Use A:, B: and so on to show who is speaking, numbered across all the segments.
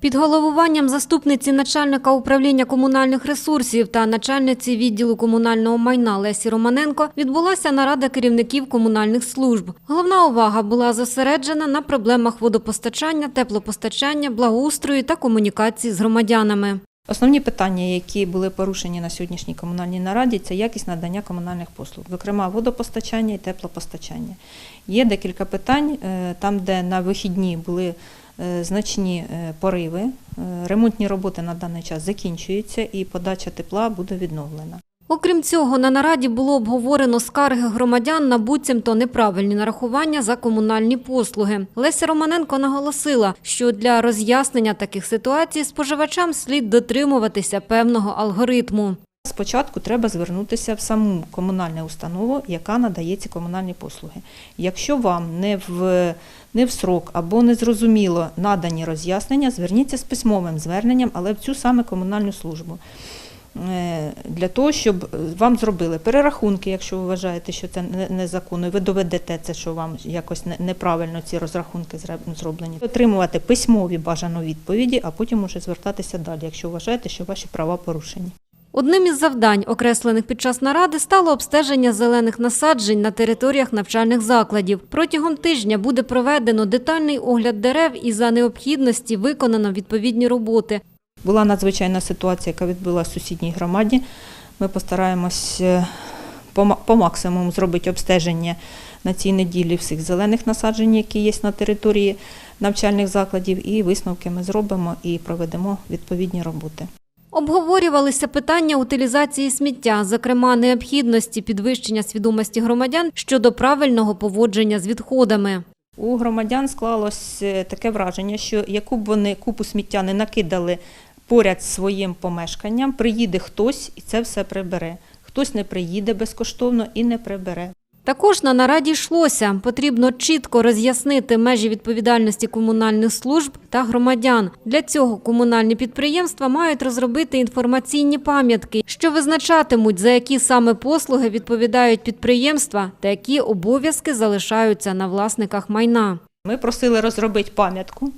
A: Під головуванням заступниці начальника управління комунальних ресурсів та начальниці відділу комунального майна Лесі Романенко відбулася нарада керівників комунальних служб. Головна увага була зосереджена на проблемах водопостачання, теплопостачання, благоустрою та комунікації з громадянами.
B: Основні питання, які були порушені на сьогоднішній комунальній нараді, це якість надання комунальних послуг, зокрема водопостачання і теплопостачання. Є декілька питань, е, там, де на вихідні були значні е, пориви. е, Ремонтні роботи на даний час закінчуються і подача тепла буде відновлена.
A: Окрім цього, на нараді було обговорено скарги громадян на буцімто неправильні нарахування за комунальні послуги. Леся Романенко наголосила, що для роз'яснення таких ситуацій споживачам слід дотримуватися певного алгоритму.
B: Спочатку треба звернутися в саму комунальну установу, яка надає ці комунальні послуги. Якщо вам не в, не в срок або не зрозуміло надані роз'яснення, зверніться з письмовим зверненням, але в цю саме комунальну службу. Е, Для того, щоб вам зробили перерахунки, якщо ви вважаєте, що це незаконно, і ви доведете це, що вам якось неправильно ці розрахунки зроблені. Отримувати письмові бажано відповіді, а потім уже звертатися далі, якщо вважаєте, що ваші права порушені.
A: Одним із завдань, окреслених під час наради, стало обстеження зелених насаджень на територіях навчальних закладів. Протягом тижня буде проведено детальний огляд дерев і за необхідності виконано відповідні роботи.
B: Була надзвичайна ситуація, яка відбулася в сусідній громаді. Ми постараємось е, по максимуму зробити обстеження на цій неділі всіх зелених насаджень, які є на території навчальних закладів, і висновки ми зробимо і проведемо відповідні роботи.
A: Обговорювалися питання утилізації сміття, зокрема необхідності підвищення свідомості громадян щодо правильного поводження з відходами.
B: У громадян склалось е, таке враження, що яку б вони купу сміття не накидали поряд з своїм помешканням, приїде хтось і це все прибере. Хтось не приїде безкоштовно і не прибере.
A: Також на нараді йшлося, потрібно чітко роз'яснити межі відповідальності комунальних служб та громадян. Для цього комунальні підприємства мають розробити інформаційні пам'ятки, що визначатимуть, за які саме послуги відповідають підприємства та які обов'язки залишаються на власниках майна.
B: Ми просили розробити пам'ятку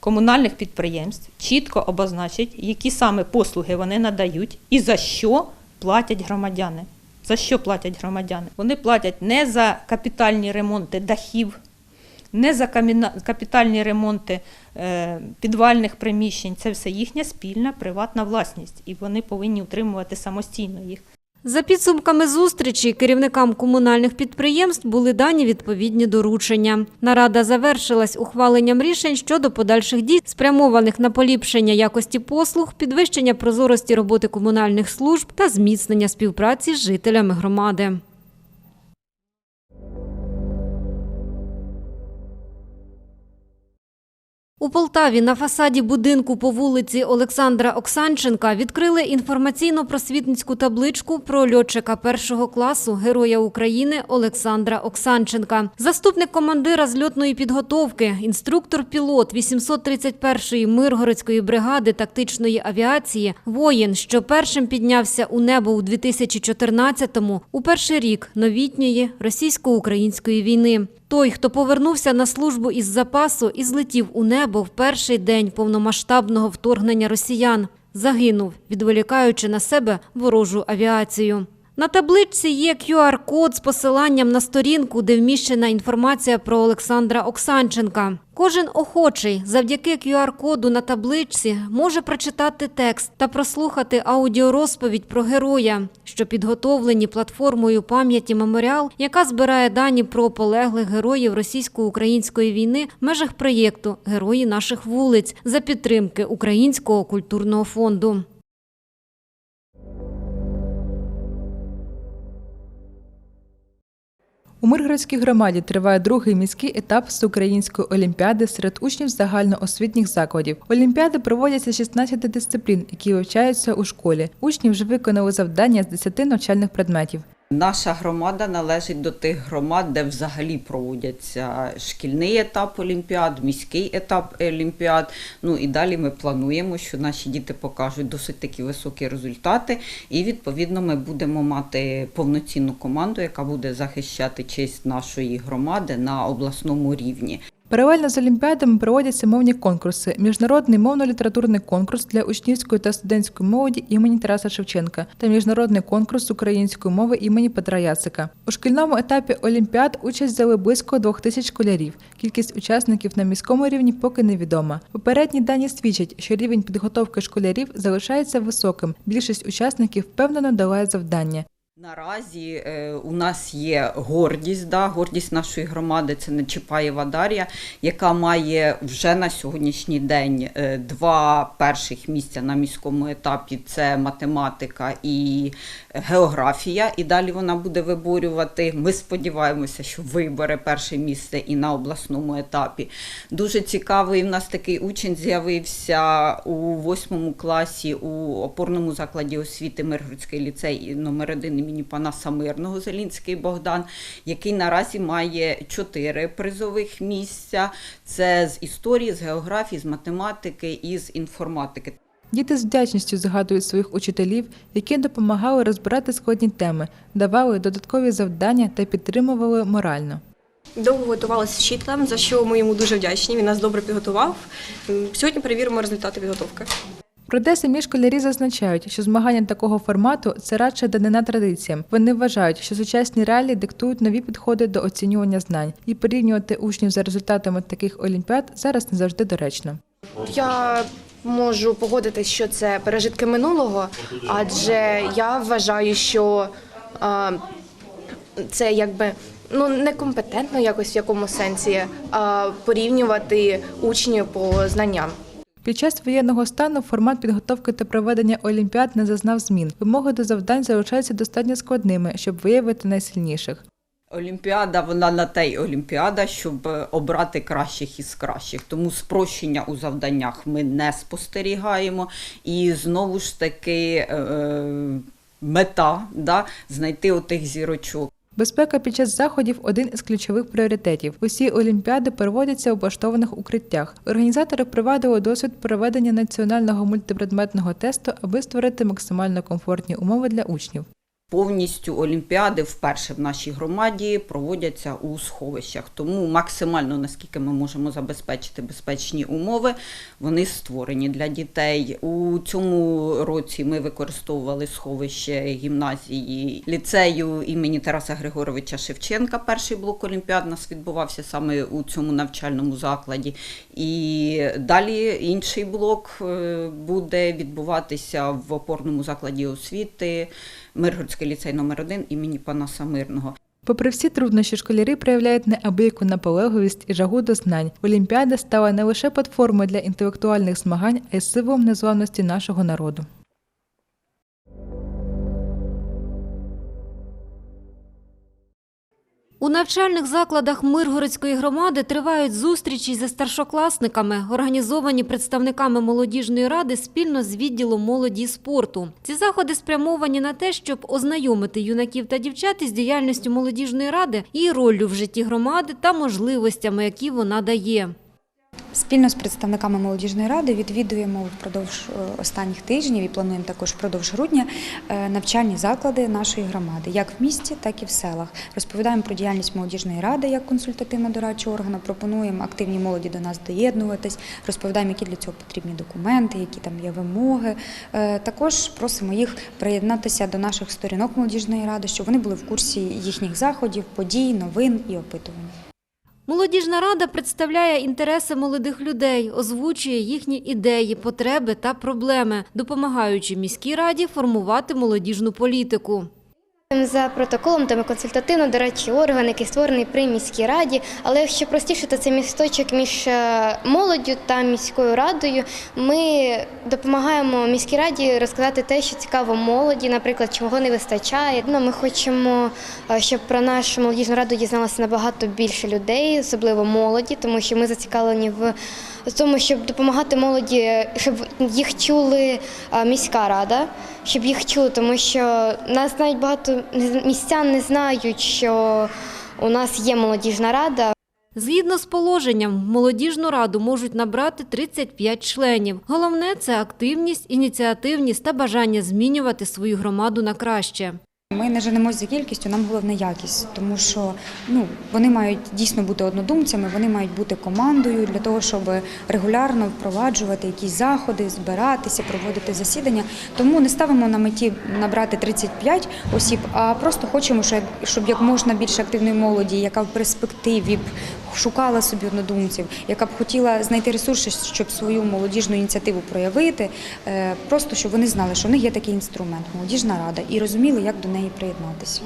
B: комунальних підприємств, чітко обозначити, які саме послуги вони надають і за що платять громадяни. За що платять громадяни? Вони платять не за капітальні ремонти дахів, не за капітальні ремонти е, підвальних приміщень. Це все їхня спільна приватна власність, і вони повинні утримувати самостійно їх.
A: За підсумками зустрічі керівникам комунальних підприємств були дані відповідні доручення. Нарада завершилась ухваленням рішень щодо подальших дій, спрямованих на поліпшення якості послуг, підвищення прозорості роботи комунальних служб та зміцнення співпраці з жителями громади. У Полтаві на фасаді будинку по вулиці Олександра Оксанченка відкрили інформаційно-просвітницьку табличку про льотчика першого класу Героя України Олександра Оксанченка. Заступник командира зльотної підготовки, інструктор-пілот 831-ї Миргородської бригади тактичної авіації, воїн, що першим піднявся у небо у 2014-му, у перший рік новітньої російсько-української війни. Той, хто повернувся на службу із запасу і злетів у небо в перший день повномасштабного вторгнення росіян, загинув, відволікаючи на себе ворожу авіацію. На табличці є QR-код з посиланням на сторінку, де вміщена інформація про Олександра Оксанченка. Кожен охочий завдяки QR-коду на табличці може прочитати текст та прослухати аудіорозповідь про героя, що підготовлені платформою пам'яті меморіал, яка збирає дані про полеглих героїв російсько-української війни в межах проєкту Герої наших вулиць за підтримки Українського культурного фонду.
C: У Миргородській громаді триває другий міський етап всеукраїнської олімпіади серед учнів загальноосвітніх закладів. Олімпіади проводяться з 16 дисциплін, які вивчаються у школі. Учні вже виконали завдання з 10 навчальних предметів.
D: Наша громада належить до тих громад, де взагалі проводяться шкільний етап олімпіад, міський етап олімпіад. Ну і далі ми плануємо, що наші діти покажуть досить такі високі результати, і відповідно ми будемо мати повноцінну команду, яка буде захищати честь нашої громади на обласному рівні.
C: Паралельно з олімпіадами проводяться мовні конкурси: міжнародний мовно-літературний конкурс для учнівської та студентської молоді імені Тараса Шевченка та міжнародний конкурс української мови імені Петра Яцика. У шкільному етапі олімпіад участь взяли близько двох тисяч школярів. Кількість учасників на міському рівні поки невідома. Попередні дані свідчать, що рівень підготовки школярів залишається високим. Більшість учасників впевнено долає завдання.
D: Наразі е, у нас є гордість, да, гордість нашої громади це Нечіпаєва Дар'я, яка має вже на сьогоднішній день е, два перших місця на міському етапі: це математика і географія. І далі вона буде виборювати. Ми сподіваємося, що вибере перше місце і на обласному етапі. Дуже цікавий в нас такий учень з'явився у восьмому класі у опорному закладі освіти Миргородський ліцей номер 1 імені пана Самирного Зелінський Богдан, який наразі має чотири призових місця. Це з історії, з географії, з математики і з інформатики.
C: Діти з вдячністю згадують своїх учителів, які допомагали розбирати складні теми, давали додаткові завдання та підтримували морально.
E: Довго готувалися з вчителем, за що ми йому дуже вдячні. Він нас добре підготував. Сьогодні перевіримо результати підготовки.
C: Проте самі школярі зазначають, що змагання такого формату це радше данина традиціям. Вони вважають, що сучасні реалії диктують нові підходи до оцінювання знань, і порівнювати учнів за результатами таких олімпіад зараз не завжди доречно.
F: Я можу погодитись, що це пережитки минулого, адже я вважаю, що а, це якби ну некомпетентно якось в якому сенсі а, порівнювати учнів по знанням.
C: Під час воєнного стану формат підготовки та проведення олімпіад не зазнав змін. Вимоги до завдань залишаються достатньо складними, щоб виявити найсильніших.
D: Олімпіада, вона на те й олімпіада, щоб е, обрати кращих із кращих. Тому спрощення у завданнях ми не спостерігаємо. І знову ж таки е, е, мета да, знайти отих зірочок.
C: Безпека під час заходів один із ключових пріоритетів. Усі олімпіади проводяться в облаштованих укриттях. Організатори провадили досвід проведення національного мультипредметного тесту, аби створити максимально комфортні умови для учнів.
D: Повністю олімпіади вперше в нашій громаді проводяться у сховищах. Тому максимально наскільки ми можемо забезпечити безпечні умови, вони створені для дітей. У цьому році ми використовували сховище гімназії ліцею імені Тараса Григоровича Шевченка. Перший блок олімпіад нас відбувався саме у цьому навчальному закладі. І далі інший блок е, буде відбуватися в опорному закладі освіти. Миргородський ліцей номер 1 імені пана Самирного.
C: Попри всі труднощі, школярі проявляють неабияку наполегливість і жагу до знань. Олімпіада стала не лише платформою для інтелектуальних змагань, а й символом незламності нашого народу.
A: У навчальних закладах Миргородської громади тривають зустрічі зі старшокласниками, організовані представниками молодіжної ради спільно з відділом молоді і спорту. Ці заходи спрямовані на те, щоб ознайомити юнаків та дівчат із діяльністю молодіжної ради, її роллю в житті громади та можливостями, які вона дає.
G: Спільно з представниками молодіжної ради відвідуємо впродовж е, останніх тижнів і плануємо також впродовж грудня е, навчальні заклади нашої громади, як в місті, так і в селах. Розповідаємо про діяльність молодіжної ради як консультативно-дорадчого органу. Пропонуємо активній молоді до нас доєднуватись, розповідаємо, які для цього потрібні документи, які там є вимоги. Е, Також просимо їх приєднатися до наших сторінок молодіжної ради, щоб вони були в курсі їхніх заходів, подій, новин і опитувань.
A: Молодіжна рада представляє інтереси молодих людей, озвучує їхні ідеї, потреби та проблеми, допомагаючи міській раді формувати молодіжну політику.
H: За протоколом там консультативно дорадчий орган, який створений при міській раді. Але якщо простіше, то це місточок між е, молоддю та міською радою. Ми допомагаємо міській раді розказати те, що цікаво молоді, наприклад, чого не вистачає. Ну, ми хочемо, е, щоб про нашу молодіжну раду дізналося набагато більше людей, особливо молоді, тому що ми зацікавлені в тому, щоб допомагати молоді, щоб їх чули міська рада, щоб їх чули, тому що нас навіть багато містян не знають, що у нас є молодіжна рада.
A: Згідно з положенням, молодіжну раду можуть набрати 35 членів. Головне це активність, ініціативність та бажання змінювати свою громаду на краще.
G: Ми не женемось за кількістю, нам головне якість, тому що ну вони мають дійсно бути однодумцями, вони мають бути командою для того, щоб регулярно впроваджувати якісь заходи, збиратися, проводити засідання. Тому не ставимо на меті набрати 35 осіб, а просто хочемо, щоб, як можна більше активної молоді, яка в перспективі шукала собі однодумців, яка б хотіла знайти ресурси, щоб свою молодіжну ініціативу проявити, е, просто щоб вони знали, що в них є такий інструмент молодіжна рада, і розуміли, як до неї приєднатися.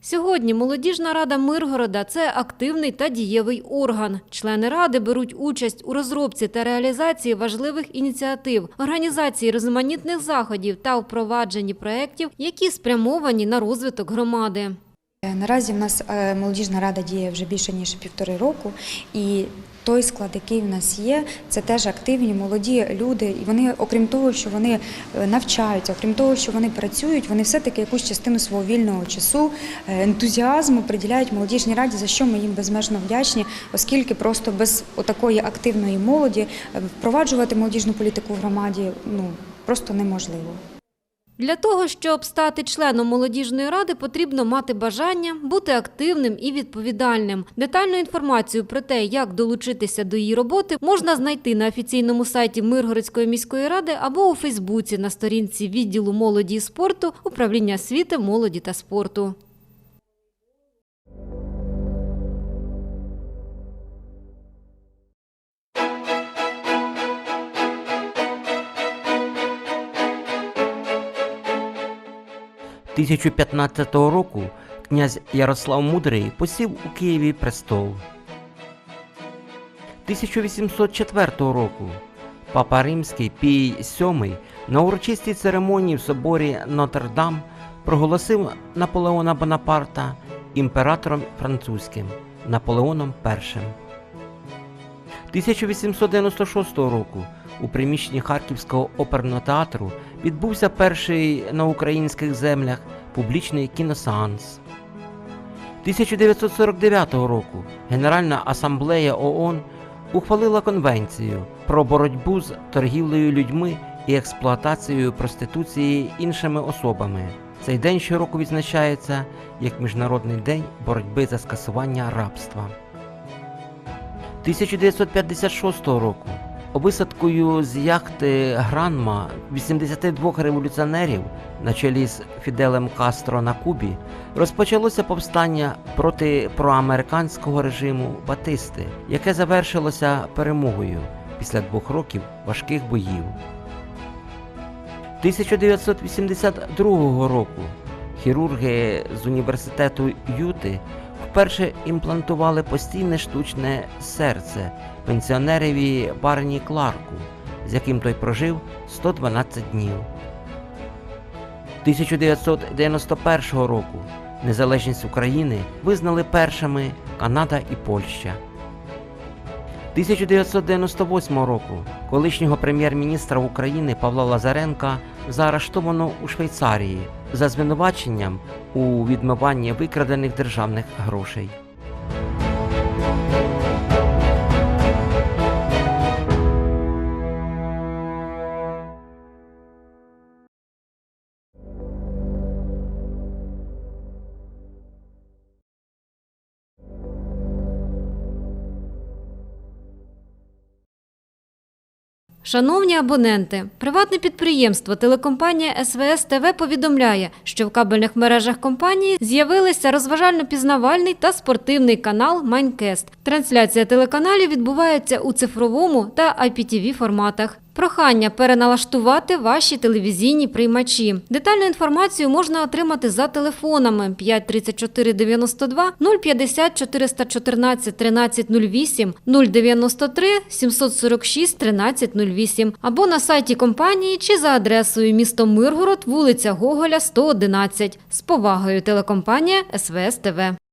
A: Сьогодні молодіжна рада Миргорода це активний та дієвий орган. Члени ради беруть участь у розробці та реалізації важливих ініціатив, організації різноманітних заходів та впровадженні проєктів, які спрямовані на розвиток громади.
G: Е, Наразі в нас е, молодіжна рада діє вже більше ніж півтори року, і той склад, який в нас є, це теж активні молоді люди. І вони, окрім того, що вони е, навчаються, окрім того, що вони працюють, вони все-таки якусь частину свого вільного часу, ентузіазму приділяють молодіжній раді, за що ми їм безмежно вдячні, оскільки просто без отакої активної молоді впроваджувати молодіжну політику в громаді ну просто неможливо.
A: Для того, щоб стати членом молодіжної ради, потрібно мати бажання, бути активним і відповідальним. Детальну інформацію про те, як долучитися до її роботи, можна знайти на офіційному сайті Миргородської міської ради або у Фейсбуці на сторінці відділу молоді і спорту управління освіти, молоді та спорту.
I: – 1015 року князь Ярослав Мудрий посів у Києві престол. 1804 року папа Римський Пій VII на урочистій церемонії в соборі Нотр-Дам проголосив Наполеона Бонапарта імператором французьким Наполеоном І. 1896 року у приміщенні Харківського оперного театру відбувся перший на українських землях публічний кіносеанс. 1949 року Генеральна асамблея ООН ухвалила конвенцію про боротьбу з торгівлею людьми і експлуатацією проституції іншими особами. Цей день щороку відзначається як Міжнародний день боротьби за скасування рабства. 1956 року висадкою з яхти Гранма 82 революціонерів на чолі з Фіделем Кастро на Кубі розпочалося повстання проти проамериканського режиму Батисти, яке завершилося перемогою після двох років важких боїв. 1982 року хірурги з університету Юти вперше імплантували постійне штучне серце пенсіонереві Барні Кларку, з яким той прожив 112 днів. 1991 року незалежність України визнали першими Канада і Польща. 1998 року колишнього прем'єр-міністра України Павла Лазаренка заарештовано у Швейцарії за звинуваченням у відмиванні викрадених державних грошей.
A: Шановні абоненти, приватне підприємство телекомпанія СВС ТВ повідомляє, що в кабельних мережах компанії з'явилися розважально-пізнавальний та спортивний канал Майнкест. Трансляція телеканалів відбувається у цифровому та IPTV форматах. Прохання переналаштувати ваші телевізійні приймачі. Детальну інформацію можна отримати за телефонами 534 92 050 414 1308 093 746 1308 або на сайті компанії чи за адресою місто Миргород, вулиця Гоголя, 111. З повагою телекомпанія СВС ТВ.